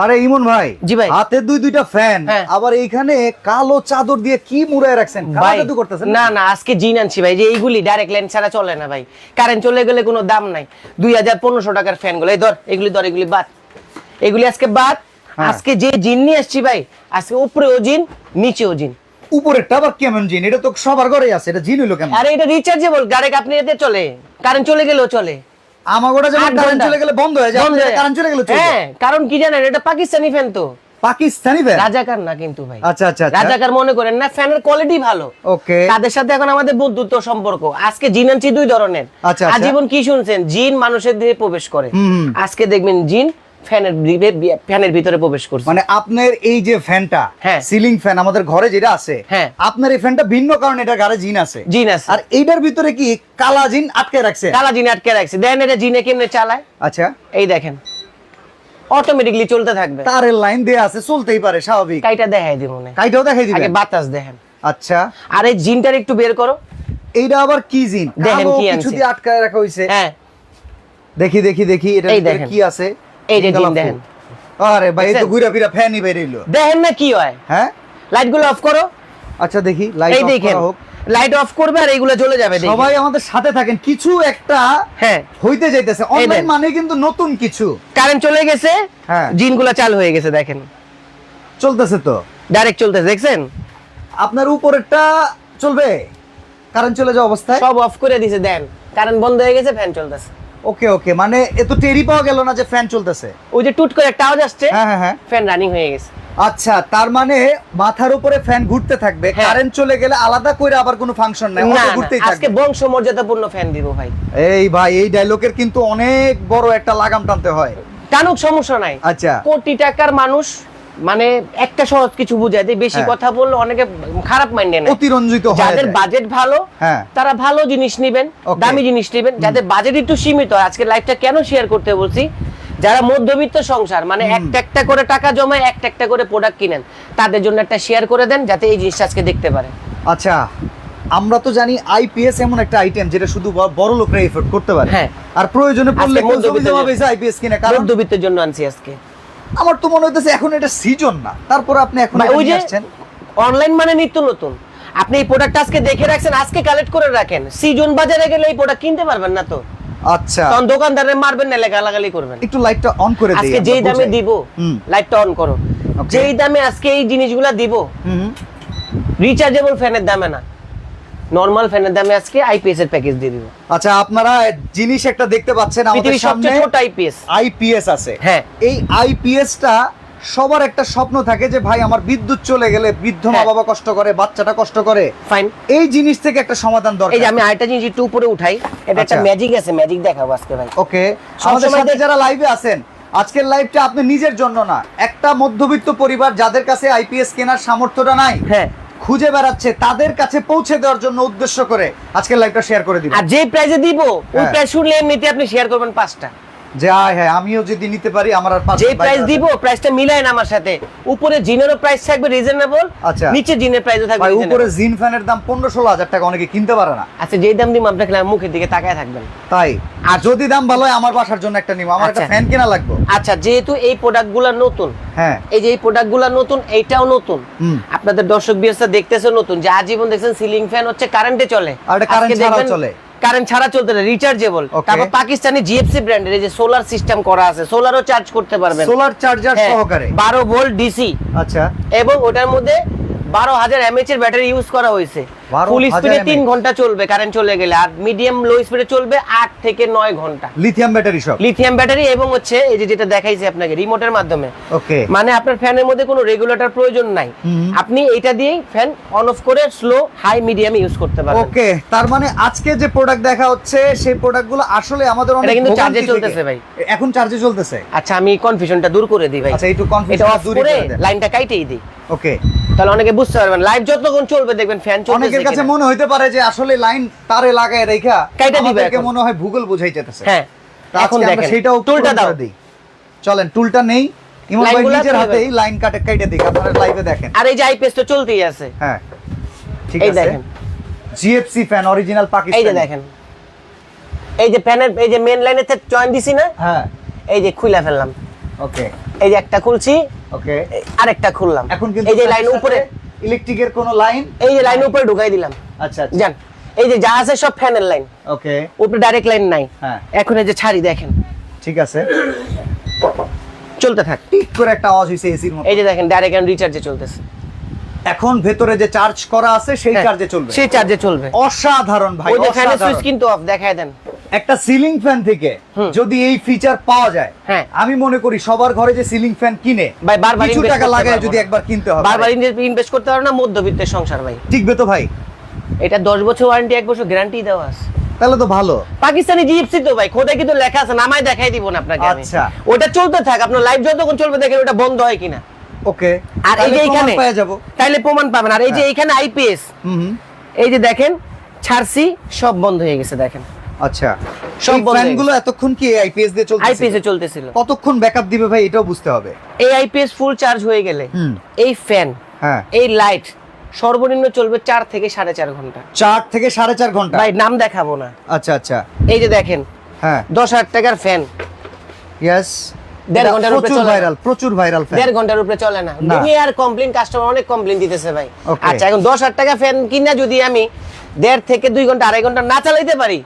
আরে ইমন ভাই জি ভাই। হাতে দুই দুইটা ফ্যান। আবার এইখানে কালো চাদর দিয়ে কি মুড়ায় রাখছেন? ভাই করতেছেন না না আজকে জিন আনছি ভাই যে এইগুলি ডাইরেক্ট লাইন ছাড়া চলে না ভাই। কারেন্ট চলে গেলে কোনো দাম নাই। দুই হাজার পনেরোশো টাকার ফ্যানগুলো। এই ধর এগুলি ধর এগুলি বাদ। এগুলি আজকে বাদ। হ্যাঁ। আজকে যে জিন নিয়ে আসছি ভাই আজকে উপরেও জিন নিচেও জিন। উপরেরটা আবার কেমন জিন? এটা তো সবার ঘরেই আছে এটা জিন হইল কেমন? আরে এটা রিচার্জেবল ডাইরেক্ট আপনি এতে চলে। কারেন্ট চলে গেলেও চলে। যেমন কারেন্ট চলে গেলে বন্ধ হয়ে যায় কারেন্ট চলে গেলে হ্যাঁ কারণ কি জানেন এটা পাকিস্তানি ফ্যান তো। পাকিস্তানি ফ্যান রাজাকার না কিন্তু ভাই। আচ্ছা আচ্ছা আচ্ছা। রাজাকার মনে করেন না ফ্যানের কোয়ালিটি ভালো। ওকে। তাদের সাথে এখন আমাদের বন্ধুত্ব সম্পর্ক। আজকে জিন আনছি দুই ধরনের। আচ্ছা, আচ্ছা। আজীবন কি শুনছেন? জিন মানুষের দেহে প্রবেশ করে। আজকে দেখবেন জিন ফ্যানের ফ্যানের ভিতরে প্রবেশ করছে। মানে আপনার এই যে ফ্যানটা হ্যাঁ। সিলিং ফ্যান আমাদের ঘরে যেটা আছে হ্যাঁ। আপনার এই ফ্যানটা ভিন্ন কারণে এটার গাড়ে জিন আছে। জিন আছে। আর এইটার ভিতরে কি কালা জিন আটকে রাখছে? কালা জিন আটকে রাখছে। দেন এটা জিনে কেমনে চালায়? আচ্ছা। এই দেখেন। অটোমেটিকলি চলতে থাকবে। তারের লাইন দেয়া আছে চলতেই পারে স্বাভাবিক। কাইটা দেখাই দিব মনে কাইটাও দেখাই আগে বাতাস দেখেন। আচ্ছা। আর এই জিনটার একটু বের করো। এইটা আবার কি জিন? দেখেন কি। দিয়ে আটকায় রাখা হইছে। হ্যাঁ। দেখি দেখি দেখি এটা। কি আছে? এই যে জিন কালারফুল। দেখেন। আরে ভাই তো ঘুরা ফিরা ফ্যানই বেরিয়ে দেখেন না কি হয়? হ্যাঁ? লাইট অফ করো। আচ্ছা দেখি লাইট অফ করা হোক। লাইট অফ করবে আর এইগুলো চলে যাবে সবাই আমাদের সাথে থাকেন কিছু একটা হ্যাঁ। হইতে যাইতেছে। অনলাইন মানে কিন্তু নতুন কিছু। কারেন্ট চলে গেছে হ্যাঁ। জিনগুলো চালু হয়ে গেছে দেখেন। চলতেছে তো? ডাইরেক্ট চলতেছে দেখছেন? আপনার উপরেরটা চলবে? কারেন্ট চলে যাওয়া অবস্থায়? সব অফ করে দিছে দেন। কারেন্ট বন্ধ হয়ে গেছে ফ্যান চলতেছে। ওকে ওকে মানে এ তো টেরি পাওয়া গেল না যে ফ্যান চলতেছে। ওই যে টুট করে একটা আওয়াজ আসছে। হ্যাঁ হ্যাঁ হ্যাঁ। ফ্যান রানিং হয়ে গেছে। আচ্ছা তার মানে মাথার উপরে ফ্যান ঘুরতে থাকবে। হ্যাঁ। কারেন্ট চলে গেলে আলাদা করে আবার কোনো ফাংশন নাই। ওটা ঘুরতেই আজকে বংশ মর্যাদাপূর্ণ ফ্যান দিব ভাই। এই ভাই এই ডায়লগের কিন্তু অনেক বড় একটা লাগাম টানতে হয়। টানুক সমস্যা নাই। আচ্ছা। কোটি টাকার মানুষ মানে একটা সহজ কিছু বুঝায় দেয়। বেশি হ্যাঁ। কথা বললে অনেকে খারাপ মাইন্ডে নেয়। অতিরঞ্জিত হয়ে যাদের বাজেট ভালো হ্যাঁ। তারা ভালো জিনিস নেবেন. দামি জিনিস নেবেন। যাদের বাজেট একটু সীমিত আজকে লাইফটা কেন শেয়ার করতে বলছি? যারা মধ্যবিত্ত সংসার মানে একটা একটা করে টাকা জমায় একটা একটা করে প্রোডাক্ট কিনেন তাদের জন্য একটা শেয়ার করে দেন যাতে এই জিনিসটা আজকে দেখতে পারে। আচ্ছা আমরা তো জানি আইপিএস এমন একটা আইটেম যেটা শুধু বড় লোকরা এফোর্ড করতে পারে। হ্যাঁ। আর প্রয়োজনে পড়লে মধ্যবিত্ত যে- আইপিএস কিনে। কারণ মধ্যবিত্তের জন্য আনছি আজকে। আমার তো মনে হইতেছে এখন এটা সিজন না। তারপর আপনি এখন ওই যে অনলাইন মানে নিত্য নতুন। আপনি এই প্রোডাক্ট আজকে দেখে রাখছেন আজকে কালেক্ট করে রাখেন। সিজন বাজারে গেলে এই প্রোডাক্ট কিনতে পারবেন না তো। আচ্ছা। তখন দোকানদারে মারবেন না গালাগালি করবেন। একটু লাইটটা অন করে দিই আজকে যেই দামে। দিব লাইটটা অন করো। যেই দামে আজকে এই জিনিসগুলা দিব রিচার্জেবল ফ্যানের দামে না। নরমাল ফ্যানের দামে আজকে আইপিএস এর প্যাকেজ দিয়ে দিব। আচ্ছা আপনারা জিনিস একটা দেখতে পাচ্ছেন আমাদের সামনে সবচেয়ে ছোট আইপিএস আইপিএস আছে। হ্যাঁ। এই আইপিএসটা সবার একটা স্বপ্ন থাকে যে ভাই আমার বিদ্যুৎ চলে গেলে বৃদ্ধ মা হ্যাঁ। বাবা কষ্ট করে বাচ্চাটা কষ্ট করে। ফাইন এই জিনিস থেকে একটা সমাধান দরকার। এই যে আমি আরেকটা জিনিস একটু উপরে উঠাই। এটা একটা আচ্ছা। ম্যাজিক আছে ম্যাজিক দেখাবো আজকে ভাই। ওকে। আমাদের সাথে যারা লাইভে আছেন আজকের লাইভটা আপনি নিজের জন্য না। একটা মধ্যবিত্ত পরিবার যাদের কাছে আইপিএস কেনার সামর্থ্যটা নাই হ্যাঁ। খুঁজে বেড়াচ্ছে তাদের কাছে পৌঁছে দেওয়ার জন্য উদ্দেশ্য করে। আজকের লাইভটা শেয়ার করে দিবেন আর যে প্রাইজে দিব ওই প্রাইজ শুনলে এমনিতে আপনি শেয়ার করবেন পাঁচটা। যে আয় হ্যাঁ আমিও যদি নিতে পারি আমার আর যে প্রাইস দিব প্রাইসটা মিলায় না আমার সাথে। উপরে জিনেরও প্রাইস থাকবে রিজনেবল আচ্ছা। নিচে জিনের প্রাইসও থাকবে ভাই উপরে জিন ফ্যানের দাম পনেরো ষোলো হাজার টাকা অনেকে কিনতে পারে না। আচ্ছা যেই দাম আপনাকে মুখের দিকে তাকায় থাকবেন। তাই। আর যদি দাম ভালো হয় আমার বাসার জন্য একটা নিব। আমার একটা আচ্ছা। ফ্যান কেনা লাগবে। আচ্ছা যেহেতু এই প্রোডাক্টগুলো নতুন হ্যাঁ। এই যে এই প্রোডাক্টগুলো নতুন এইটাও নতুন। আপনাদের দর্শক বিরসা দেখতেছে নতুন যে আজীবন দেখছেন সিলিং ফ্যান হচ্ছে কারেন্টে চলে। আর ছাড়াও চলে। কারেন্ট ছাড়া চলতে না রিচার্জেবল তারপর পাকিস্তানি জিএফসি ব্র্যান্ডের এই যে সোলার সিস্টেম করা আছে সোলারও চার্জ করতে পারবেন। সোলার চার্জার সহকারে? বারো ভোল্ট ডিসি আচ্ছা। এবং ওটার মধ্যে বারো হাজার এমএচ এর ব্যাটারি ইউজ করা হয়েছে। ফুল স্পিডে তিন ঘণ্টা চলবে কারেন্ট চলে গেলে। আর মিডিয়াম লো স্পিডে চলবে আট থেকে নয় ঘণ্টা। লিথিয়াম ব্যাটারি সব? লিথিয়াম ব্যাটারি এবং হচ্ছে এই যে যেটা দেখাইছি আপনাকে রিমোটের মাধ্যমে। ওকে মানে আপনার ফ্যানের মধ্যে কোনো রেগুলেটর প্রয়োজন নাই। আপনি এটা দিয়েই ফ্যান অন অফ করে স্লো হাই মিডিয়াম ইউজ করতে পারবেন। ওকে তার মানে আজকে যে প্রোডাক্ট দেখা হচ্ছে সেই প্রোডাক্টগুলো আসলে আমাদের অনেক কিন্তু চার্জে চলতেছে ভাই। এখন চার্জে চলতেছে? আচ্ছা আমি কনফিউশনটা দূর করে দিই ভাই। আচ্ছা একটু কনফিউশন দূর করে করে লাইনটা কাইটেই দিই। ওকে তাহলে অনেকে বুঝতে পারবেন লাইভ যতক্ষণ চলবে দেখবেন ফ্যান চলতেছে অনেকের কাছে মনে হইতে পারে যে আসলে লাইন তারে লাগায় রেখা কাইটা দিবে এখন। মনে হয় ভূগোল বুঝাই যেতেছে হ্যাঁ তা এখন দেখেন সেটাও টুলটা দাও। দিই। চলেন টুলটা নেই। ইমন ভাই নিজের হাতেই লাইন কাটে কাইটে দিই আপনারা লাইভে দেখেন। আর এই যে আইপিএস তো চলতেই আছে। হ্যাঁ ঠিক আছে। এই দেখেন জিএফসি ফ্যান অরিজিনাল এই যে দেখেন। এই যে ফ্যানের এই যে মেন লাইনে জয়েন দিছি না? হ্যাঁ। এই যে খুলে ফেললাম। ওকে এই যে একটা খুলছি ওকে আরেকটা খুললাম। এখন কিন্তু এই যে লাইন উপরে। ইলেকট্রিকের কোনো লাইন এই যে লাইন উপরে ঢুকাই দিলাম। আচ্ছা আচ্ছা। জান এই যে যা আছে সব ফ্যানের লাইন। ওকে উপরে ডাইরেক্ট লাইন নাই। হ্যাঁ। এখন এই যে ছাড়ি দেখেন। ঠিক আছে। চলতে থাক। টিক করে একটা আওয়াজ হইছে এসির মতো। এই যে দেখেন ডাইরেক্ট এন্ড রিচার্জে চলতেছে। এখন ভেতরে যে চার্জ করা আছে সেই হ্যাঁ, চার্জে চলবে। সেই চার্জে চলবে। অসাধারণ ভাই ওই যে ফ্যানের অসাধারণ। সুইচ কিন্তু অফ দেখায় দেন। একটা সিলিং ফ্যান থেকে যদি এই ফিচার পাওয়া যায় হ্যাঁ। আমি মনে করি সবার ঘরে যে সিলিং ফ্যান কিনে ভাই বারবার কিছু টাকা লাগায় যদি একবার কিনতে হবে। বারবার ইনভেস্ট করতে পারো না মধ্যবিত্তের সংসার ভাই। টিকবে তো ভাই? এটা দশ বছর ওয়ারেন্টি এক বছর গ্যারান্টি দেওয়া আছে। তাহলে তো ভালো। পাকিস্তানি জিপসি তো ভাই খোদা কিন্তু লেখা আছে নামায় দেখাই দিব না আপনাকে আচ্ছা। ওটা চলতে থাক আপনার লাইভ যতক্ষণ চলবে দেখেন ওটা বন্ধ হয় কিনা। ওকে। আর এই যে যাব। তাইলে প্রমাণ পাবেন। আর এই যে হ্যাঁ। এইখানে আইপিএস এই যে দেখেন ছাড়ছি সব বন্ধ হয়ে গেছে দেখেন। আচ্ছা। সব ফ্যানগুলো এতক্ষণ কি আইপিএস দিয়ে চলছে আইপিএস এ চলতেছিল। কতক্ষণ ব্যাকআপ দিবে ভাই? এটাও বুঝতে হবে। এই আইপিএস ফুল চার্জ হয়ে গেলে এই ফ্যান হ্যাঁ। এই লাইট সর্বনিম্ন চলবে চার থেকে সাড়ে চার ঘণ্টা। চার থেকে সাড়ে চার ঘণ্টা? ভাই নাম দেখাবো না। আচ্ছা আচ্ছা। এই যে দেখেন হ্যাঁ। দশ হাজার টাকার ফ্যান ইয়েস দেড় ঘণ্টার উপরে চলে ভাইরাল প্রচুর ভাইরাল ফ্যান দেড় ঘণ্টার উপরে চলে না। কমপ্লেন কাস্টমার অনেক কমপ্লেন দিতেছে ভাই। আচ্ছা এখন দশ হাজার টাকা ফ্যান কিনা যদি আমি দেড় থেকে দুই ঘণ্টা আড়াই ঘণ্টা না চালাইতে পারি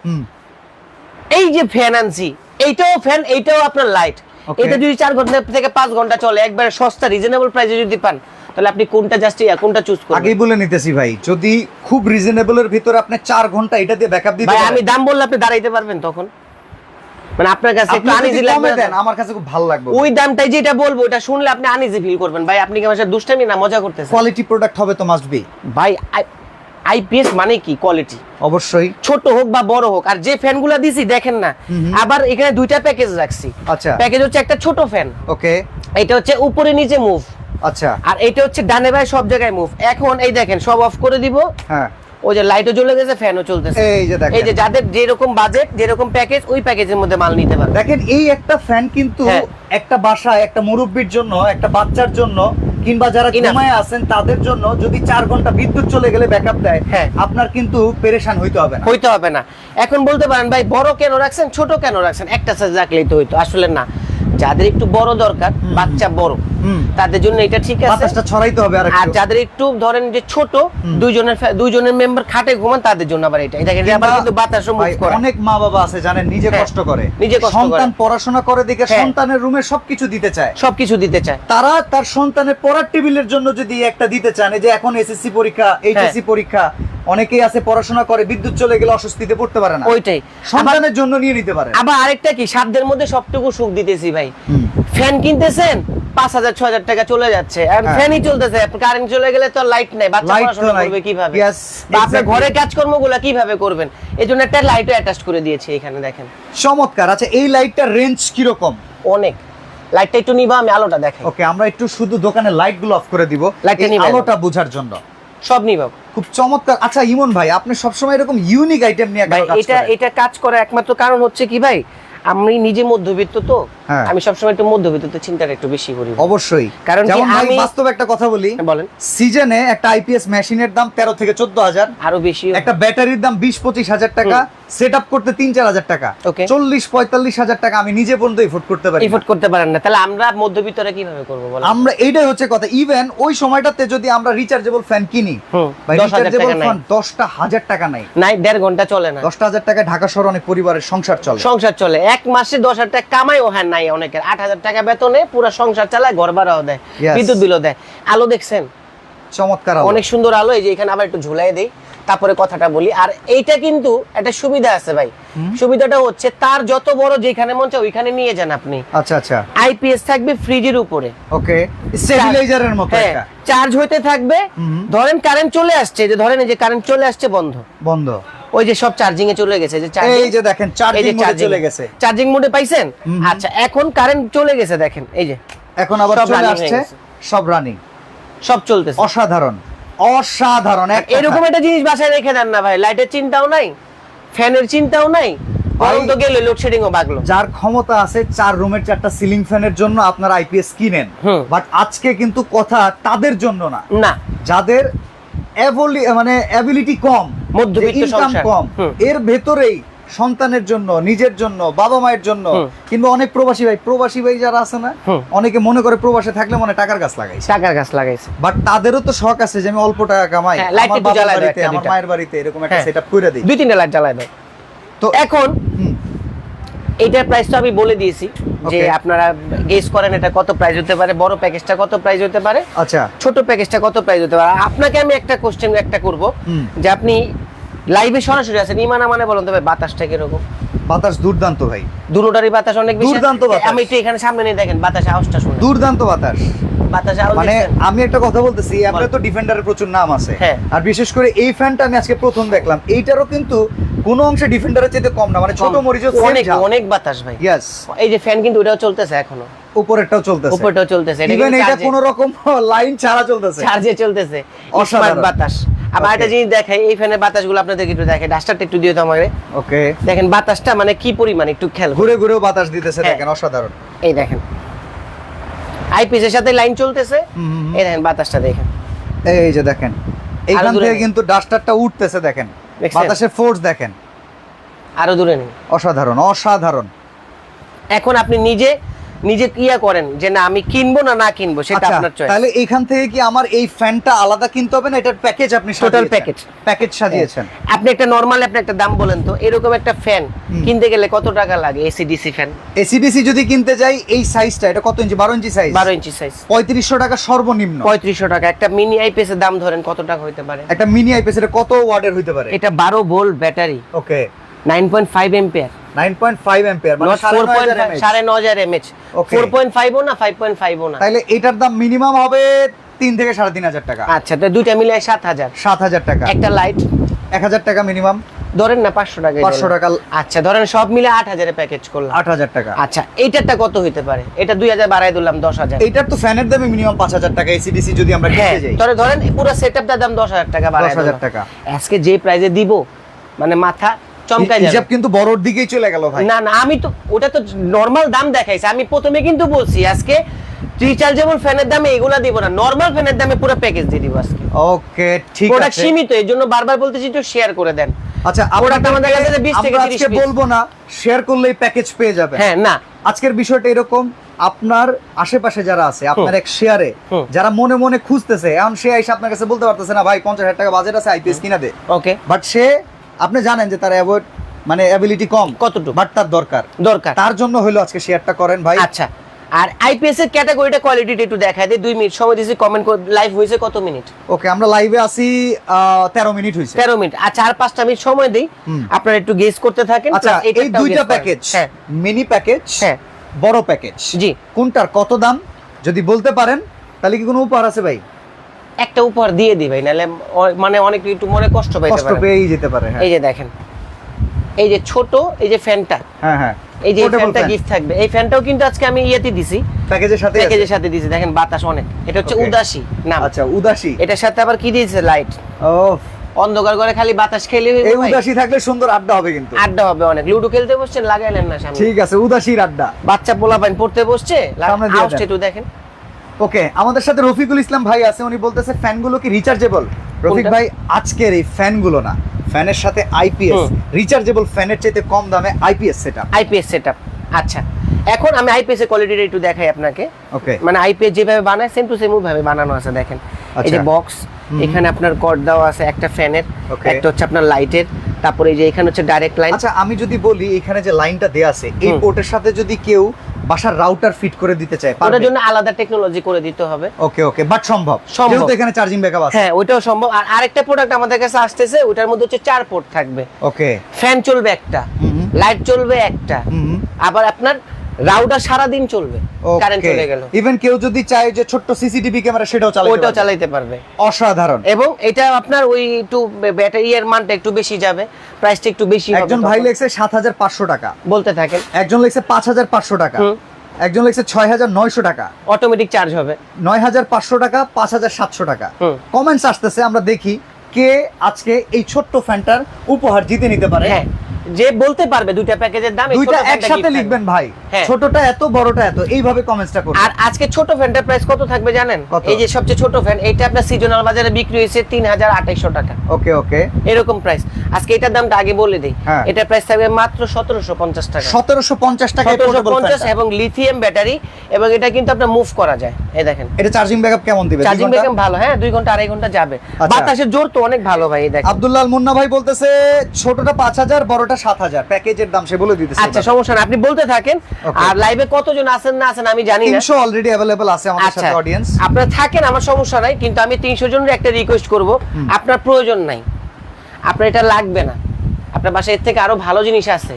এই যে ফ্যান আনছি এইটাও ফ্যান এইটাও আপনার লাইট এটা যদি চার ঘণ্টা থেকে পাঁচ ঘণ্টা চলে একবারে সস্তা রিজনেবল প্রাইসে যদি পান তাহলে আপনি কোনটা জাস্ট কোনটা চুজ করবেন? আগেই বলে নিতেছি ভাই যদি খুব রিজনেবলের ভিতরে আপনি চার ঘণ্টা এটা দিয়ে ব্যাকআপ দিতে ভাই আমি দাম বললে আপনি দাঁড়াইতে পারবেন তখন। মানে আপনার কাছে একটু আনিজি লাগবে। দেন আমার কাছে খুব ভালো লাগবে ওই দামটাই যেটা বলব ওটা শুনলে আপনি আনিজি ফিল করবেন। ভাই আপনি কি আমার সাথে দুষ্টামি না মজা করতেছেন? কোয়ালিটি প্রোডাক্ট হবে তো মাস্ট বি ভাই আইপিএস মানে কি? কোয়ালিটি অবশ্যই। ছোট হোক বা বড় হোক আর যে ফ্যানগুলো দিছি দেখেন না আবার এখানে দুইটা প্যাকেজ রাখছি। আচ্ছা। প্যাকেজ হচ্ছে একটা ছোট ফ্যান ওকে। এটা হচ্ছে উপরে নিচে মুভ আচ্ছা। আর এটা হচ্ছে ডানে বাই সব জায়গায় মুভ এখন এই দেখেন সব অফ করে দিব। হ্যাঁ। ওই যে লাইটও জ্বলে গেছে ফ্যানও চলতেছে। এই যে দেখেন। এই যে যাদের যেরকম বাজেট যেরকম প্যাকেজ ওই প্যাকেজের মধ্যে মাল নিতে পারবে। দেখেন এই একটা ফ্যান কিন্তু হ্যাঁ। একটা বাসায় একটা মুরব্বির জন্য একটা বাচ্চার জন্য কিংবা যারা. ঘুমায় আছেন তাদের জন্য যদি চার ঘণ্টা বিদ্যুৎ চলে গেলে ব্যাকআপ দেয় হ্যাঁ। আপনার কিন্তু পেরেশান হইতে হবে না হইতে হবে না এখন বলতে পারেন ভাই বড় কেন রাখছেন ছোট কেন রাখছেন একটা সাইজ রাখলেই তো হইতো আসলে না যাদের একটু বড় দরকার বাচ্চা বড় তাদের জন্য এটা ঠিক আছে। বাতাসটা ছড়াইতে হবে আর আর যাদের একটু ধরেন যে ছোট দুইজনের দুইজনের মেম্বার খাটে ঘুমান তাদের জন্য আবার এটা। দেখেন আবার কিন্তু বাতাসও মুভ করে। অনেক মা বাবা আছে জানেন নিজে হ্যাঁ, কষ্ট করে। নিজে কষ্ট সন্তান করে। পড়াশোনা করে দেখে হ্যাঁ। সন্তানের রুমে সবকিছু দিতে চায়। সবকিছু দিতে চায়। তারা তার সন্তানের পড়ার টেবিলের জন্য যদি একটা দিতে চান যে এখন এসএসসি পরীক্ষা এইচএসসি হ্যাঁ। পরীক্ষা অনেকেই আছে পড়াশোনা করে বিদ্যুৎ চলে গেলে অস্বস্তিতে পড়তে পারে না। ওইটাই। সন্তানের জন্য নিয়ে নিতে পারে। আবার আরেকটা কি সাধ্যের মধ্যে সবটুকু সুখ দিতেছি ভাই। ফ্যান কিনতেছেন পাঁচ হাজার ছ হাজার টাকা চলে যাচ্ছে। হ্যাঁ। ফ্যানই চলতেছে কারেন্ট চলে গেলে তো লাইট নাই বাচ্চা পড়াশোনা করবে কীভাবে? বা আপনার exactly. ঘরের কাজকর্মগুলো কীভাবে করবেন? এই জন্য একটা লাইটও অ্যাটাচ করে দিয়েছি এখানে দেখেন। চমৎকার। আচ্ছা এই লাইটটার রেঞ্জ কীরকম? অনেক। লাইটটা একটু নিবা আমি আলোটা দেখাই। ওকে আমরা একটু শুধু দোকানের লাইটগুলো অফ করে দিব। Light টা এই আলোটা বোঝার জন্য। সব নিয়ে পাবো খুব চমৎকার। আচ্ছা ইমন ভাই আপনি সবসময় এরকম ইউনিক আইটেম নিয়ে ভাই এটা এটা কাজ করার একমাত্র কারণ হচ্ছে কি ভাই আমি নিজে মধ্যবিত্ত তো হ্যাঁ। আমি সবসময় একটু মধ্যবিত্ত চিন্তাটা একটু বেশি করি অবশ্যই। কারণ যেমন আমি- বাস্তব একটা কথা বলি বলেন। সিজনে একটা আইপিএস মেশিনের দাম তেরো থেকে চোদ্দ হাজার আরও বেশি একটা ব্যাটারির দাম বিশ পঁচিশ হাজার টাকা সেট আপ করতে তিন চার হাজার টাকা। চল্লিশ পঁয়তাল্লিশ হাজার টাকা আমি নিজে পর্যন্ত এফোর্ড করতে পারি এফোর্ড করতে পারেন না। তাহলে আমরা মধ্যবিত্তরা কীভাবে করব আমরা এইটাই হচ্ছে কথা। ইভেন ওই সময়টাতে যদি আমরা রিচার্জেবল ফ্যান কিনি হুম, ভাই 10,000 রিচার্জেবল ফ্যান দশটা হাজার টাকা নাই। নাই দেড় ঘণ্টা চলে না। দশটা হাজার টাকায় ঢাকা শহর অনেক পরিবারের সংসার চলে। সংসার চলে। এক মাসে দশ হাজার টাকা কামাইও হ্যাঁ নাই অনেকের। আট হাজার টাকা বেতনে পুরো সংসার চালায় ঘর ভাড়াও দেয়. বিদ্যুৎ বিলও দেয়। আলো দেখছেন? চমৎকার অনেক সুন্দর আলো এই যে এখানে আবার একটু ঝুলাই দেই তারপরে কথাটা বলি। আর এইটা কিন্তু একটা সুবিধা আছে ভাই। সুবিধাটা হচ্ছে তার যত বড় যেখানে মন চায় ওইখানে নিয়ে যান আপনি। আচ্ছা আচ্ছা। আইপিএস থাকবে ফ্রিজের উপরে। ওকে স্টেবিলাইজারের মতো হ্যাঁ একটা। চার্জ হইতে থাকবে। ধরেন কারেন্ট চলে আসছে যে ধরেন এই যে কারেন্ট চলে আসছে বন্ধ। বন্ধ। ওই যে সব চার্জিং এ চলে গেছে যে charging- এই যে দেখেন চার্জিং মোডে চলে গেছে। চার্জিং মোডে পাইছেন? আচ্ছা এখন কারেন্ট চলে গেছে দেখেন এই যে। এখন আবার চলে আসছে সব রানিং সব চলতেছে। অসাধারণ। অসাধারণ এরকম একটা জিনিস বাসায় রেখে দেন না ভাই। লাইটের চিন্তাও নাই ফ্যানের চিন্তাও নাই গরম গেলে লোডশেডিং ও বাগলো। যার ক্ষমতা আছে চার রুমের চারটা সিলিং ফ্যানের জন্য আপনারা আইপিএস কিনেন। বাট আজকে কিন্তু কথা তাদের জন্য না। না। যাদের মানে অ্যাবিলিটি কম মধ্যবিত্ত কম এর ভেতরেই সন্তানের জন্য নিজের জন্য বাবা মায়ের জন্য কিংবা অনেক প্রবাসী ভাই প্রবাসী ভাই যারা আছে না অনেকে মনে করে প্রবাসে থাকলে মনে টাকার গাছ লাগাইছে। টাকার গাছ লাগাইছে। বাট তাদেরও তো শখ আছে যে আমি অল্প টাকা কামাই হ্যাঁ, আমার বাবার বাড়িতে আমার মায়ের বাড়িতে এরকম একটা হ্যাঁ। সেটআপ করে দিই। দুই তিনটা লাইট জ্বালাই দেয়। তো এখন হুম, এইটার প্রাইস তো আমি বলে দিয়েছি যে আপনারা গেস করেন এটা কত প্রাইস হতে পারে বড় প্যাকেজটা কত প্রাইস হতে পারে আচ্ছা। ছোট প্যাকেজটা কত প্রাইস হতে পারে। আপনাকে আমি একটা কোশ্চেন একটা করব যে আপনি লাইভে সরাসরি আছেন ইমানা মানে বলুন তবে বাতাসটা কীরকম? বাতাস দুর্দান্ত ভাই। দুটোটারই বাতাস অনেক বেশি দুর্দান্ত বাতাস। আমি একটু এখানে সামনে নিয়ে দেখেন বাতাস আওয়াজটা শুনুন। দুর্দান্ত বাতাস। বাতাস আওয়াজ মানে আমি একটা কথা বলতেছি আমরা তো ডিফেন্ডারের প্রচুর নাম আছে। হ্যাঁ। আর বিশেষ করে এই ফ্যানটা আমি আজকে প্রথম দেখলাম। এইটারও কিন্তু কোন অংশে ডিফেন্ডারের চেয়ে কম না মানে ছোট কম। মরিচও অনেক অনেক বাতাস ভাই। ইয়েস এই যে ফ্যান কিন্তু ওটাও চলতেছে এখনও। উপরেরটাও চলতেছে। উপরটাও চলতেছে ইভেন এটা কোনো রকম লাইন ছাড়া চলতেছে। চার্জে চলতেছে। অসাধারণ। বাতাস। আবার একটা জিনিস দেখাই এই ফ্যানের বাতাসগুলো আপনাদেরকে একটু দেখাই ডাস্টারটা একটু দিয়ে তো আমাকে। ওকে দেখেন বাতাসটা মানে কি পরিমাণ একটু খেয়াল ঘুরে ঘুরেও বাতাস দিতেছে হ্যাঁ। দেখেন অসাধারণ। এই দেখেন। আইপিএস এর সাথে লাইন চলতেছে। এই দেখেন বাতাসটা দেখেন। এই যে দেখেন এইখান থেকে কিন্তু ডাস্টারটা উঠতেছে দেখেন? বাতাসের ফোর্স দেখেন। আরও দূরে নেই। অসাধারণ অসাধারণ। এখন আপনি নিজে নিজে ইয়া করেন যে না আমি কিনবো না না কিনবো সেটা আচ্ছা আপনার চয়েস তাহলে এইখান থেকে কি আমার এই ফ্যানটা আলাদা কিনতে হবে না? এটার প্যাকেজ আপনি Total package। প্যাকেজ সাজিয়েছেন। আপনি একটা নরমাল আপনি একটা দাম বলেন তো এরকম একটা ফ্যান কিনতে গেলে কত টাকা লাগে এসি ডিসি ফ্যান এসিডিসি যদি কিনতে যাই এই সাইজটা এটা কত ইঞ্চি? বারো ইঞ্চি সাইজ বারো ইঞ্চি সাইজ পঁয়ত্রিশশো টাকা সর্বনিম্ন। পঁয়ত্রিশশো টাকা। একটা মিনি আইপিএস এর দাম ধরেন কত টাকা হইতে পারে? একটা মিনি আইপিএস এটা কত ওয়াটের হইতে পারে? এটা বারো volt battery okay nine point five ampere ampere মানে mAh। সাড়ে ন তাইলে এটার দাম মিনিমাম হবে থেকে টাকা। আচ্ছা তো দুইটা মিলে টাকা। একটা লাইট এক হাজার টাকা মিনিমাম। ধরেন না পাঁচশো টাকা পাঁচশো টাকা। আচ্ছা ধরেন সব মিলে প্যাকেজ করলাম। আট হাজার টাকা। আচ্ছা এইটারটা কত হইতে পারে? এটা দিলাম দশ হাজার। এইটার তো ফ্যানের দামে মিনিমাম পাঁচ হাজার টাকা এসিডিসি যদি আমরা হ্যাঁ কিনতে যাই। ধরে ধরেন পুরো সেটআপটার দাম দশ হাজার টাকা 10,000 টাকা। আজকে যে প্রাইজে দিব মানে মাথা চমকাই হিসাব যাবে। কিন্তু বড়র দিকেই চলে গেল ভাই। না না আমি তো ওটা তো নর্মাল দাম দেখাইছি। আমি প্রথমে কিন্তু বলছি আজকে রিচার্জেবল ফ্যানের দামে এগুলা দিব না। নর্মাল ফ্যানের দামে পুরো প্যাকেজ দিয়ে দিব আজকে। ওকে ঠিক প্রোডাক্ট আছে। সীমিত এর জন্য বারবার বলতেছি একটু শেয়ার করে দেন। আচ্ছা আমাদের কাছে 20 থেকে 30 আজকে বলব না শেয়ার করলেই প্যাকেজ পেয়ে যাবে হ্যাঁ না। আজকের বিষয়টা এরকম আপনার আশেপাশে যারা আছে আপনার এক শেয়ারে যারা মনে মনে খুঁজতেছে এখন সে এসে আপনার কাছে বলতে পারতেছে না ভাই পঞ্চাশ হাজার টাকা বাজেট আছে আইপিএস কিনা দে। ওকে বাট সে আপনি জানেন যে তার অ্যাভয়েড মানে অ্যাবিলিটি কম কতটুকু? বাট তার দরকার। দরকার। তার জন্য হলো আজকে শেয়ারটা করেন ভাই। আচ্ছা। আর আইপিএস এর ক্যাটাগরিটা কোয়ালিটিটা একটু দেখায় দেয় দুই মিনিট সময় দিয়েছি কমেন্ট লাইভ হয়েছে কত মিনিট? ওকে আমরা লাইভে আসি তেরো মিনিট হয়েছে। তেরো মিনিট। আচ্ছা চার পাঁচটা মিনিট সময় দিই। আপনারা একটু গেস করতে থাকেন। আচ্ছা এই দুইটা প্যাকেজ হ্যাঁ। মিনি প্যাকেজ হ্যাঁ। বড় প্যাকেজ জি। কোনটার কত দাম যদি বলতে পারেন তাহলে কি কোনো উপহার আছে ভাই? একটা উপহার দিয়ে দিই ভাই নাহলে মানে অনেক একটু মনে কষ্ট পাইতে কষ্ট পেয়েই যেতে পারে হ্যাঁ। এই যে দেখেন এই যে ছোট এই যে ফ্যানটা হ্যাঁ হ্যাঁ। এই যে ফ্যানটা গিফট থাকবে। এই ফ্যানটাও কিন্তু আজকে আমি ইয়েতে দিছি প্যাকেজের সাথে প্যাকেজের সাথে দিছি। দেখেন বাতাস অনেক। এটা হচ্ছে উদাসী নাম। আচ্ছা উদাসী। এটার সাথে আবার কি দিয়েছে? লাইট ও অন্ধকার করে খালি বাতাস খেলে এই উদাসী থাকলে সুন্দর আড্ডা হবে কিন্তু। আড্ডা হবে অনেক। লুডো খেলতে বসছেন লাগাইলেন না সামনে ঠিক আছে উদাসীর আড্ডা। বাচ্চা পোলা পাইন পড়তে বসছে সামনে একটু দেখেন। ওকে আমাদের সাথে রফিকুল ইসলাম ভাই আছে উনি বলতেছে ফ্যানগুলো কি রিচার্জেবল রফিক ভাই আজকের এই ফ্যানগুলো না ফ্যানের সাথে আইপিএস। রিচার্জেবল ফ্যানের চাইতে কম দামে আইপিএস সেটা আইপিএস সেটআপ আচ্ছা। এখন আমি আইপিএস এর কোয়ালিটিটা একটু দেখাই আপনাকে। ওকে। মানে আইপিএস যেভাবে বানায় সেম টু সেম ভাবে বানানো আছে দেখেন। এই যে আচ্ছা। বক্স এখানে আপনার কর্ড দেওয়া আছে একটা ফ্যানের. একটা হচ্ছে আপনার লাইটের তারপরে এই যে এখানে হচ্ছে ডাইরেক্ট লাইন আচ্ছা আমি যদি বলি এখানে যে লাইনটা দেয়া আছে এই। পোর্টের সাথে যদি কেউ বাসার রাউটার ফিট করে দিতে চায় ওটার জন্য আলাদা টেকনোলজি করে দিতে হবে। ওকে ওকে বাট সম্ভব। সম্ভব। যেহেতু এখানে চার্জিং ব্যাকআপ আছে। হ্যাঁ ওটাও সম্ভব। আর আরেকটা প্রোডাক্ট আমাদের কাছে আসতেছে ওটার মধ্যে হচ্ছে চার পোর্ট থাকবে। ওকে। ফ্যান চলবে একটা লাইট চলবে একটা। আবার আপনার রাউটার সারা দিন চলবে কারেন্ট চলে গেল। ইভেন কেউ যদি চায় যে ছোট্ট সিসিটিভি ক্যামেরা সেটাও চালাতে ওইটাও পারবে। চালাইতে পারবে। অসাধারণ। এবং এটা আপনার ওই একটু ব্যাটারি এর মানটা একটু বেশি যাবে। প্রাইসটা একটু বেশি হবে একজন ভাই লেখছে সাত হাজার পাঁচশো টাকা। বলতে থাকেন। একজন লেখছে পাঁচ হাজার পাঁচশো টাকা। একজন লেখছে ছয় হাজার নয়শো টাকা। অটোমেটিক চার্জ হবে। নয় হাজার পাঁচশো টাকা পাঁচ হাজার সাতশো টাকা। কমেন্টস আসতেছে আমরা দেখি কে আজকে এই ছোট্ট ফ্যানটার উপহার জিতে নিতে পারে। হ্যাঁ। যে বলতে পারবে দুইটা প্যাকেজের দাম দুইটা একসাথে লিখবেন ভাই। হ্যাঁ। ছোটটা এত বড়টা এত। এইভাবে কমেন্টসটা করুন। আর আজকে ছোট ফ্যানটার প্রাইস কত থাকবে জানেন? এই যে সবচেয়ে ছোট ফ্যান এটা আপনার সিজনাল বাজারে বিক্রি হয়েছে তিন হাজার আঠাইশো টাকা। ওকে ওকে। এরকম প্রাইস আজকে এটার দামটা আগে বলে দিই। হ্যাঁ। এটার প্রাইস থাকবে মাত্র সতেরোশো পঞ্চাশ টাকা। সতেরোশো পঞ্চাশ টাকায় সতেরোশো portable পঞ্চাশ fan টা। এবং লিথিয়াম ব্যাটারি এবং এটা কিন্তু আপনার মুভ করা যায়। এই দেখেন। এটা চার্জিং ব্যাকআপ কেমন দিবে? চার্জিং ব্যাকআপ ভালো হ্যাঁ দুই ঘণ্টা আড়াই ঘণ্টা যাবে। আচ্ছা। বাতাসের জোর তো অনেক ভালো ভাই এই দেখেন। আব্দুল্লাহ মুন্না ভাই বলতেছে ছোটটা পাঁচ হাজার বড়টা সাত হাজার। প্যাকেজের দাম সে বলে দিতেছে আচ্ছা সমস্যা না আপনি বলতে থাকেন। আর লাইভে কতজন আছেন না আছেন আমি জানি না। তিনশো অলরেডি অ্যাভেলেবল আছে আমাদের আচ্ছা সাথে অডিয়েন্স আপনারা থাকেন আমার সমস্যা নাই কিন্তু আমি তিনশো জনের একটা রিকোয়েস্ট করব। আপনার প্রয়োজন নাই। আপনার এটা লাগবে না। আপনার বাসায় এর থেকে আরও ভালো জিনিস আছে।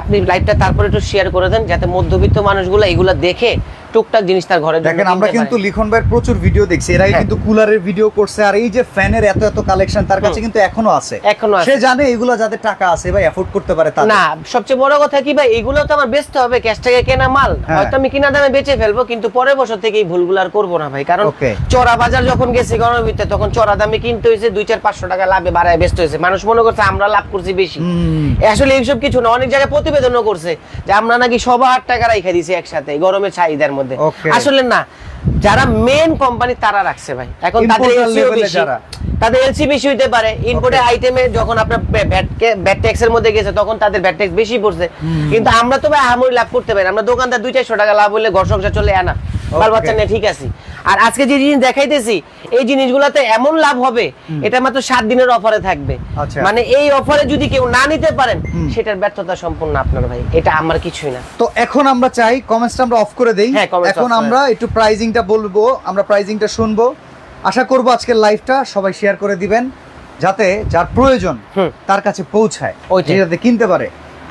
আপনি লাইভটা তারপরে একটু শেয়ার করে দেন যাতে মধ্যবিত্ত মানুষগুলো এগুলো দেখে টুকটাক জিনিস তার ঘরে দেখেন আমরা কিন্তু লিখন ভাইয়ের প্রচুর ভিডিও দেখছি। এরাই হ্যাঁ। কিন্তু কুলারের ভিডিও করছে আর এই যে ফ্যানের এত এত কালেকশন তার কাছে কিন্তু এখনও আছে। এখনও আছে। সে জানে এগুলো যাদের টাকা আছে ভাই এফোর্ড করতে পারে তাদের। না সবচেয়ে বড় কথা কি ভাই এগুলো তো আমার বেচতে হবে ক্যাশ থেকে কেনা মাল। হ্যাঁ। হয়তো আমি কিনা দামে বেচে ফেলব কিন্তু পরের বছর থেকে এই ভুলগুলো আর করব না ভাই। কারণ. চড়া বাজার যখন গেছে গরমের ভিতরে তখন চড়া দামে কিনতে হয়েছে দুই চার পাঁচশো টাকা লাভে বাড়ায় বেচতে হয়েছে। মানুষ মনে করছে আমরা লাভ করছি বেশি। আসলে এইসব কিছু না অনেক জায়গায় প্রতিবেদনও করছে যে আমরা নাকি সবার টাকা রাইখা দিছি একসাথে গরমের চাহিদার মধ্যে। Okay. আসলে না যারা মেন কোম্পানি তারা রাখছে ভাই। এখন তাদের এলসিও বেশি। তাদের এলসি বেশি হইতে পারে। ইনপুটের আইটেমে যখন আপনার ব্যাটকে ব্যাট ট্যাক্সের মধ্যে গেছে তখন তাদের ব্যাট ট্যাক্স বেশি পড়ছে। কিন্তু আমরা তো ভাই আহামরি লাভ করতে পারি। আমরা দোকানদার দুই চারশো টাকা লাভ হলে ঘর সংসার চলে আনা বাল বাচ্চা নিয়ে ঠিক আছে। আর আজকে যে জিনিস দেখাইতেছি এই জিনিসগুলোতে এমন লাভ হবে এটা মাত্র সাত দিনের অফারে থাকবে। আচ্ছা। মানে এই অফারে যদি কেউ না নিতে পারেন সেটার ব্যর্থতা সম্পূর্ণ আপনার ভাই। এটা আমার কিছুই না। তো এখন আমরা চাই কমেন্টসটা আমরা অফ করে দেই। হ্যাঁ, এখন আমরা একটু প্রাইজিংটা বলব আমরা প্রাইজিংটা শুনব। আশা করব আজকের লাইভটা সবাই শেয়ার করে দিবেন যাতে যার প্রয়োজন। তার কাছে পৌঁছায়। যাতে কিনতে পারে।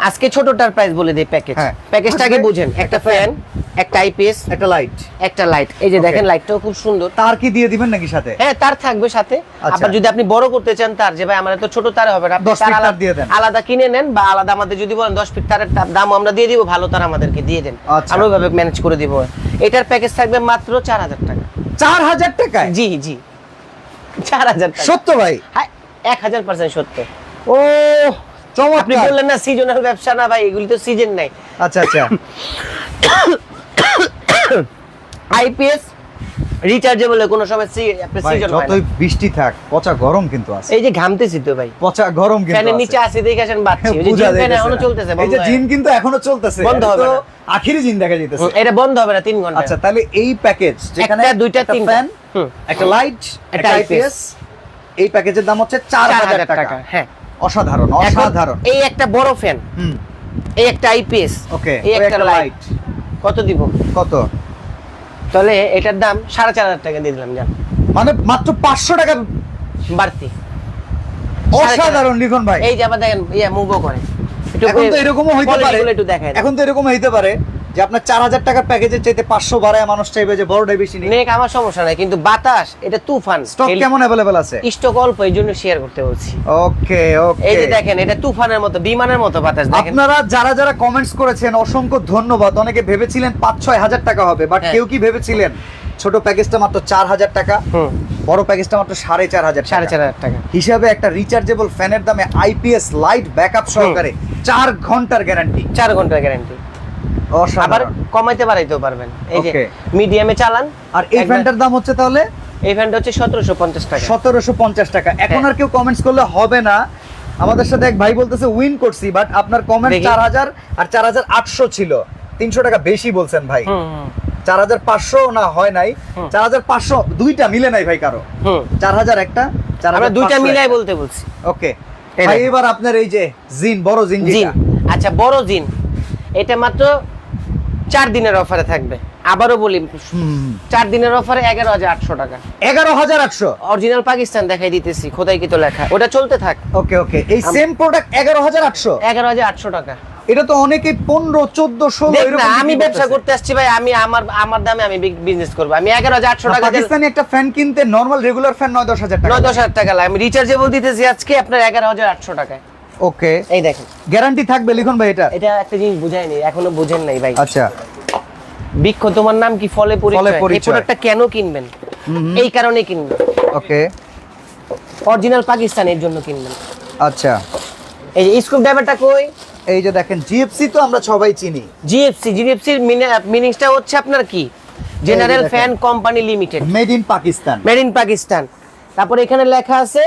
আজকে ছোটটার প্রাইস বলে দিই প্যাকেজ। প্যাকেজটা আগে বুঝেন একটা ফ্যান একটা আইপিএস একটা লাইট একটা লাইট এই যে দেখেন লাইটটাও খুব সুন্দর। তার কি দিয়ে দিবেন নাকি সাথে? হ্যাঁ তার থাকবে সাথে। আচ্ছা। আবার যদি আপনি বড় করতে চান তার যে ভাই আমার তো ছোট তার হবে না আপনি তার আলাদা দিয়ে দেন। আলাদা কিনে নেন বা আলাদা আমাদের যদি বলেন দশ ফিট তারের দাম আমরা দিয়ে দিব ভালো তার আমাদেরকে দিয়ে দেন। আচ্ছা। আমরা ওইভাবে ম্যানেজ করে দিব। এটার প্যাকেজ থাকবে মাত্র চার হাজার টাকা। চার হাজার টাকায়? জি জি। চার হাজার টাকা। সত্য ভাই? হ্যাঁ এক হাজার পার্সেন্ট সত্য। ও আপনি বললেন না সিজনাল ব্যবসা না ভাই এগুলি তো সিজন নাই। আচ্ছা আচ্ছা। আইপিএস রিচার্জেবল কোনো সময় সি- সিজন যতই বৃষ্টি থাক পচা গরম কিন্তু আছে। এই যে ঘামতেছি তো ভাই। পচা গরম কিন্তু ফ্যানের নিচে আসি দেখে আসেন বাচ্চি। ওই যে ফ্যান এখনও চলতেছে এই যে জিন কিন্তু এখনও চলতেছে। বন্ধ হবে না। আখিরি জিন দেখা যাইতেছে। এটা বন্ধ হবে না তিন ঘণ্টা। আচ্ছা তাহলে এই প্যাকেজ যেখানে একটা, দুইটা, তিনটা। ফ্যান একটা লাইট একটা আইপিএস এই প্যাকেজের দাম হচ্ছে চার হাজার টাকা হ্যাঁ। অসাধারণ অসাধারণ। এই একটা বড় ফ্যান হুম। এই একটা আইপিএস ওকে এই একটা লাইট কত দিব? কত? তাহলে এটার দাম সাড়ে চার হাজার টাকা দিয়ে দিলাম জান। মানে মাত্র পাঁচশো টাকা বাড়তি। অসাধারণ লিখন ভাই। এই যে আবার দেখেন ইয়া মুভও করে। এখন তো এরকমও হইতে পারে। quality একটু দেখায় এখন তো এরকম হইতে পারে। যে আপনার চার হাজার টাকার প্যাকেজের চাইতে পাঁচশো বাড়ায় মানুষ চাইবে যে বড়টাই বেশি নেই নেক আমার সমস্যা নাই কিন্তু বাতাস এটা তুফান। স্টক কেমন অ্যাভেলেবেল আছে? স্টক অল্প এই জন্য শেয়ার করতে বলছি। ওকে ওকে এই যে দেখেন এটা তুফানের মতো বিমানের মতো বাতাস দেখেন। আপনারা যারা যারা কমেন্টস করেছেন অসংখ্য ধন্যবাদ। অনেকে ভেবেছিলেন পাঁচ ছয় হাজার টাকা হবে বাট হ্যাঁ। কেউ কি ভেবেছিলেন? ছোট প্যাকেজটা মাত্র চার হাজার টাকা বড় প্যাকেজটা মাত্র সাড়ে চার হাজার সাড়ে চার হাজার টাকা। হিসাবে একটা রিচার্জেবল ফ্যানের দামে আইপিএস লাইট ব্যাকআপ সহকারে চার ঘণ্টার গ্যারান্টি চার ঘণ্টার গ্যারান্টি আবার কমাইতে বাড়াইতেও পারবেন। এই যে মিডিয়ামে চালান আর এই ফ্যানটার দাম হচ্ছে তাহলে? এই ফ্যানটা হচ্ছে সতেরোশো পঞ্চাশ টাকা। সতেরোশো পঞ্চাশ টাকা। এখন হ্যাঁ। আর কেউ কমেন্টস করলে হবে না। আমাদের সাথে এক ভাই বলতেছে উইন করছি বাট আপনার কমেন্ট। চার হাজার আর চার হাজার আটশো ছিল। তিনশো টাকা বেশি বলছেন ভাই। চার হাজার পাঁচশো না হয় নাই। চার হাজার পাঁচশো দুইটা মিলে নাই ভাই কারও। চার হাজার একটা চার হাজার দুইটা মিলাই বলতে বলছি। ওকে। এবার আপনার এই যে জিন বড় জিন জিন। আচ্ছা বড় জিন। এটা মাত্র চার দিনের অফারে থাকবে। আবারও বলি চার দিনের অফারে এগারো হাজার আটশো টাকা। এগারো হাজার আটশো? অরিজিনাল পাকিস্তান দেখাই দিতেছি খোদাই কিতো লেখা। ওটা চলতে থাক। ওকে ওকে। এই সেম প্রোডাক্ট এগারো হাজার আটশো? এগারো হাজার আটশো টাকা। এটা তো অনেকে পনেরো চোদ্দ ষোলো আমি ব্যবসা করতে আসছি ভাই আমি আমার আমার দামে আমি বিজনেস করব। আমি এগারো হাজার আটশো টাকা পাকিস্তানি একটা ফ্যান কিনতে নরমাল রেগুলার ফ্যান নয় দশ হাজার টাকা নয় দশ হাজার টাকা লাগে। আমি রিচার্জেবল দিতেছি আজকে আপনার এগারো হাজার আটশো টাকায়। ওকে এই দেখেন। গ্যারান্টি থাকবে লিখুন ভাই এটা? এটা একটা জিনিস এখনও বুঝেন নাই ভাই। আচ্ছা। বৃক্ষ তোমার নাম কি? ফলে পরিচয়? এই প্রোডাক্টটা কেন কিনবেন? এই কারণে কিনবেন। ওকে অরিজিনাল পাকিস্তানের জন্য কিনবেন। আচ্ছা। এই যে স্ক্রু ড্রাইভারটা কই? এই যে দেখেন জিএফসি তো আমরা সবাই চিনি। জিএফসি জিএফসির মিনিংসটা হচ্ছে আপনার কি? General fan company limited made in Pakistan made in Pakistan তারপর এখানে লেখা আছে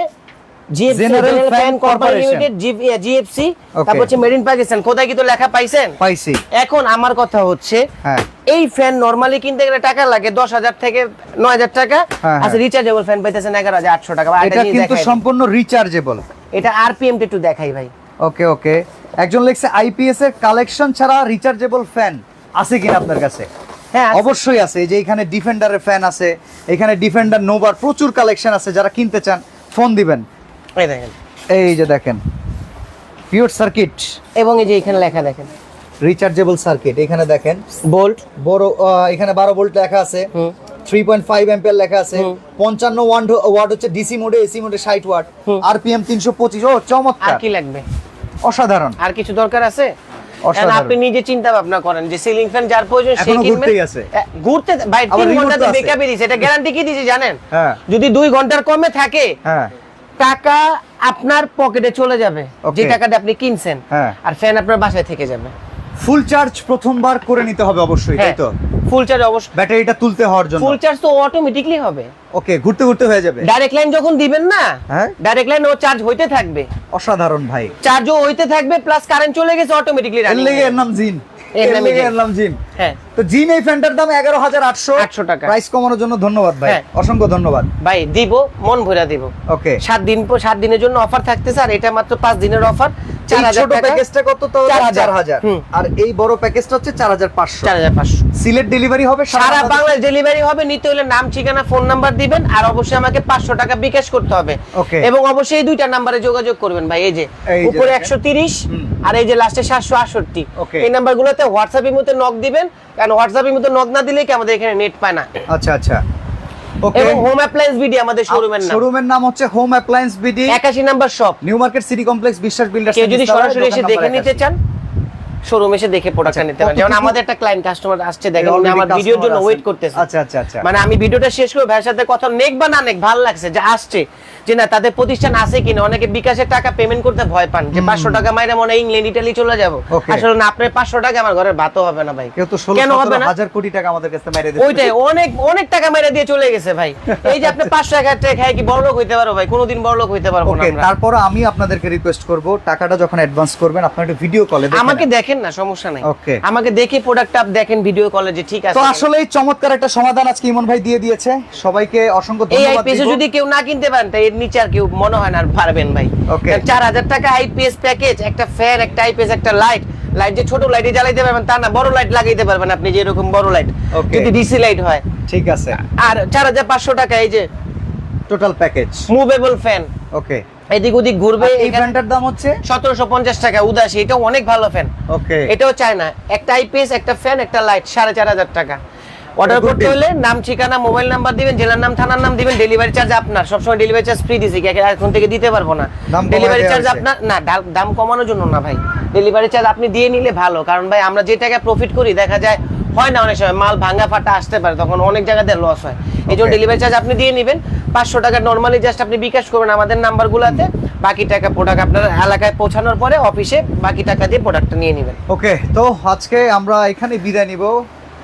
জেনারেল ফ্যান কোম্পানি জিএফসি তারপর হচ্ছে মেড ইন পাকিস্তান কোথায় কি তো লেখা পাইছেন? পাইছি। এখন আমার কথা হচ্ছে হ্যাঁ। এই ফ্যান নরমালি কিনতে গেলে টাকা লাগে দশ হাজার থেকে নয় হাজার টাকা। হ্যাঁ, আচ্ছা হ্যাঁ। রিচার্জেবল ফ্যান পাইতেছেন হাজার আটশো টাকা এটা আরেকটা জিনিস কিন্তু দেখাই। সম্পূর্ণ রিচার্জেবল এটা আরপিএম একটু দেখাই ভাই। ওকে ওকে। একজন লিখছে আইপিএস এর কালেকশন ছাড়া রিচার্জেবল ফ্যান আছে কিনা আপনার কাছে? হ্যাঁ অবশ্যই আছে। এই যে এখানে ডিফেন্ডারের ফ্যান আছে এখানে ডিফেন্ডার নোভার প্রচুর কালেকশন আছে যারা কিনতে চান ফোন দিবেন। এই দেখেন। এই যে দেখেন। পিওর সার্কিট এবং এই যে এখানে লেখা দেখেন। রিচার্জেবল সার্কিট এখানে দেখেন। বড় এখানে বারো ভোল্ট লেখা আছে। থ্রি পয়েন্ট ফাইভ লেখা আছে। পঞ্চান্ন ওয়াট ওয়াট হচ্ছে ডিসি মোডে এসি মোডে ষাট ওয়াট। আরপিএম তিনশো পঁচিশ ও চমৎকার। কি লাগবে? অসাধারণ। আর কিছু দরকার আছে? আপনি নিজে চিন্তা ভাবনা করেন যে সিলিং ফ্যান যার প্রয়োজন সে কিনবেন ঘুরতে ভাই তিন দিছে। এটা গ্যারান্টি কি দিছে জানেন? হ্যাঁ। যদি দুই ঘণ্টার কমে থাকে হ্যাঁ। টাকা আপনার পকেটে চলে যাবে। যে টাকাটা আপনি কিনছেন হ্যাঁ। আর ফ্যান আপনার বাসায় থেকে যাবে। ফুল চার্জ প্রথমবার করে নিতে হবে অবশ্যই তাই তো? ফুল চার্জ অবশ্যই ব্যাটারিটা তুলতে হওয়ার জন্য। ফুল চার্জ তো অটোমেটিকলি হবে। ওকে ঘুরতে ঘুরতে হয়ে যাবে। ডাইরেক্ট লাইন যখন দিবেন না হ্যাঁ। ডাইরেক্ট লাইন ও চার্জ হইতে থাকবে। অসাধারণ ভাই। চার্জও হইতে থাকবে প্লাস কারেন্ট চলে গেছে অটোমেটিকলি এর নাম জিন এর এর নামই লেগে জিন। এর নাম জিন তো জিন এই ফ্যানটার দাম এগারো হাজার আটশো। 800 টাকা। প্রাইস কমানোর জন্য ধন্যবাদ ভাই। অসংখ্য ধন্যবাদ। ভাই দিব মন ভরা দিব। ওকে সাত দিন পর সাত দিনের জন্য অফার থাকতেছে আর এটা মাত্র পাঁচ দিনের অফার ছোট প্যাকেজটা কত তো 4000 চার হাজার। হুম। আর এই বড় প্যাকেজটা হচ্ছে চার হাজার পাঁচশো। চার হাজার পাঁচশো। সিলেট ডেলিভারি হবে সারা বাংলাদেশ- বাংলাদেশ ডেলিভারি হবে নিতে হলে নাম ঠিকানা ফোন নাম্বার দিবেন আর অবশ্যই আমাকে পাঁচশো টাকা বিকাশ করতে হবে। এবং অবশ্যই এই দুইটা নাম্বারে যোগাযোগ করবেন ভাই এই যে উপরে দেখেন। একশো তিরিশ হুম। আর এই যে লাস্টে. এই নাম্বারগুলোতে হোয়াটসঅ্যাপের মধ্যে নক দিবেন কারণ হোয়াটসঅ্যাপের মধ্যে নক না দিলে কি আমাদের এখানে নেট পায় না। আচ্ছা আচ্ছা। এবং হোম অ্যাপ্লায়েন্স বিডি আমাদের শোরুমের নাম। শোরুমের নাম হচ্ছে হোম অ্যাপ্লায়েন্স বিডি একাশি number shop new market city complex Biswas builders কেউ যদি সরাসরি এসে দেখে নিতে চান শোরুম এসে দেখে প্রোডাক্টটা আচ্ছা, নিতে পারেন। যেমন আমাদের একটা ক্লায়েন্ট কাস্টমার আসছে দেখেন উনি আমার ভিডিওর জন্য ওয়েট। করতেছে। আচ্ছা আচ্ছা আচ্ছা। মানে আমি ভিডিওটা শেষ করে ভাইয়ের সাথে কথা নেক বা না নেক ভালো লাগছে যে আসছে। যে না তাদের প্রতিষ্ঠান আছে কিনা অনেকে বিকাশের টাকা পেমেন্ট করতে ভয় পান যে পাঁচশো টাকা মাইরে মনে হয় ইংল্যান্ড ইটালি চলে যাব। আসলে না আপনার পাঁচশো টাকা আমার ঘরের ভাতও হবে না ভাই। কেন হবে না? হাজার কোটি টাকা আমাদের কাছে দিচ্ছে। ওইটাই অনেক অনেক টাকা মেরে দিয়ে চলে গেছে ভাই। এই যে আপনি পাঁচশো এক হাজার টাকা খাই কি বড় লোক হইতে পারো ভাই? কোনোদিন বড় লোক হইতে পারব না তারপর আমি আপনাদেরকে রিকোয়েস্ট করব টাকাটা যখন অ্যাডভান্স করবেন আপনারা একটু ভিডিও কলে আমাকে দেখেন না সমস্যা নাই। Okay. আমাকে দেখে প্রোডাক্টটা দেখেন ভিডিও কলে যে ঠিক আছে। তো আসলে চমৎকার একটা সমাধান আজকে ইমন ভাই দিয়ে দিয়েছে। সবাইকে অসংখ্য ধন্যবাদ আইপিএস দিব। যদি কেউ না কিনতে পারেন তাই নিচে আর কেউ মনে হয় না আর পারবেন ভাই. চার হাজার টাকা আইপিএস প্যাকেজ একটা ফ্যান একটা আইপিএস একটা লাইট লাইট যে ছোট লাইটে জ্বালাইতে পারবেন তা না বড় লাইট লাগাইতে পারবেন আপনি যে এরকম বড় লাইট যদি ডিসি লাইট হয়। ঠিক আছে। আর চার হাজার পাঁচশো টাকা এই যে total package movable fan okay এদিক ওদিক ঘুরবে এই ফ্যানটার দাম হচ্ছে? সতেরোশো পঞ্চাশ টাকা উদাসী। এটা অনেক ভালো ফ্যান ওকে এটাও চায় না। একটা আইপিএস একটা ফ্যান একটা লাইট সাড়ে চার হাজার টাকা। অর্ডার করতে হলে নাম ঠিকানা মোবাইল নাম্বার দিবেন জেলার নাম থানার নাম দিবেন ডেলিভারি চার্জ আপনার। সবসময় ডেলিভারি চার্জ ফ্রি দিছি কি এখন থেকে দিতে পারব না। ডেলিভারি চার্জ আপনার না দাম কমানোর জন্য না ভাই। ডেলিভারি চার্জ আপনি দিয়ে নিলে ভালো কারণ ভাই আমরা যে টাকা প্রফিট করি দেখা যায় হয় না অনেক সময় মাল ভাঙা ফাটা আসতে পারে তখন অনেক জায়গাতে লস হয়। এই জন্য ডেলিভারি চার্জ আপনি দিয়ে নেবেন পাঁচশো টাকা নর্মালি জাস্ট আপনি বিকাশ করবেন আমাদের নাম্বারগুলোতে বাকি টাকা প্রোডাক্ট আপনার এলাকায় পৌঁছানোর পরে অফিসে বাকি টাকা দিয়ে প্রোডাক্টটা নিয়ে নেবেন। ওকে তো আজকে আমরা এখানে বিদায় নিব।